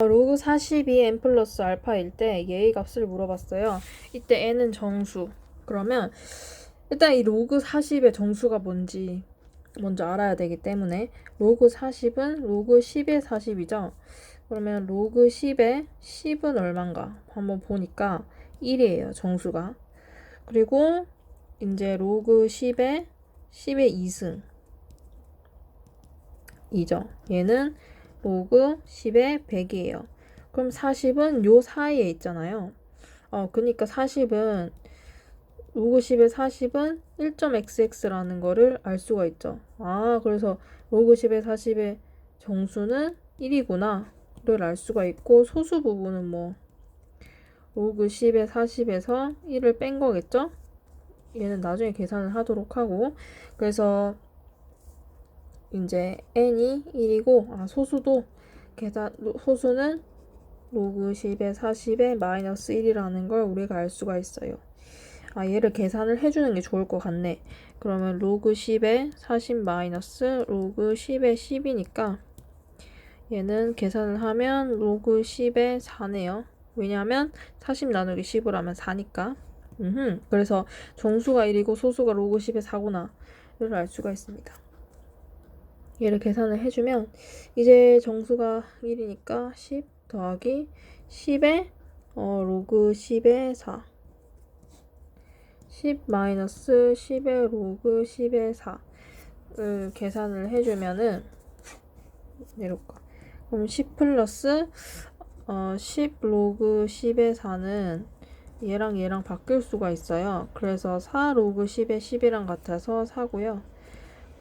로그 42 n 플러스 알파일 때 얘의 값을 물어봤어요. 이때 n은 정수. 그러면 일단 이 로그 40의 정수가 뭔지 먼저 알아야 되기 때문에 로그 40은 로그 10의 40이죠. 그러면 로그 10의 10은 얼만가 한번 보니까 1이에요. 정수가. 그리고 이제 로그 10의 10의 2승 이죠. 얘는 로그 10의 100이에요. 그럼 40은 요 사이에 있잖아요. 어, 그니까 40은 로그 10의 40은 1.xx라는 거를 알 수가 있죠. 아, 그래서 로그 10의 40의 정수는 1이구나. 를 알 수가 있고 소수 부분은 뭐 로그 10의 40에서 1을 뺀 거겠죠? 얘는 나중에 계산을 하도록 하고 그래서 이제 n이 1이고 아 소수도 계산 소수는 로그 10의 40의 마이너스 1이라는 걸 우리가 알 수가 있어요. 아 얘를 계산을 해주는 게 좋을 것 같네. 그러면 로그 10의 40 마이너스 로그 10의 10이니까 얘는 계산을 하면 로그 10의 4네요. 왜냐하면 40 나누기 10을 하면 4니까. 음흠. 그래서 정수가 1이고 소수가 로그 10의 4구나를 알 수가 있습니다. 얘를 계산을 해주면 이제 정수가 1이니까 10 더하기 10의 어, 로그 10의 4 10 마이너스 10의 로그 10의 4를 계산을 해주면은 내려올까 그럼 10 플러스 어, 10 로그 10의 4는 얘랑 얘랑 바뀔 수가 있어요. 그래서 4 로그 10의 10이랑 같아서 4고요.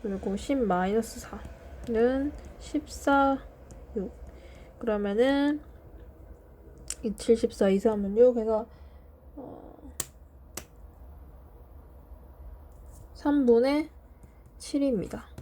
그리고 10 마이너스 4는 14, 6. 그러면은 이 74, 2, 3은 6 해서 어, 3분의 7입니다.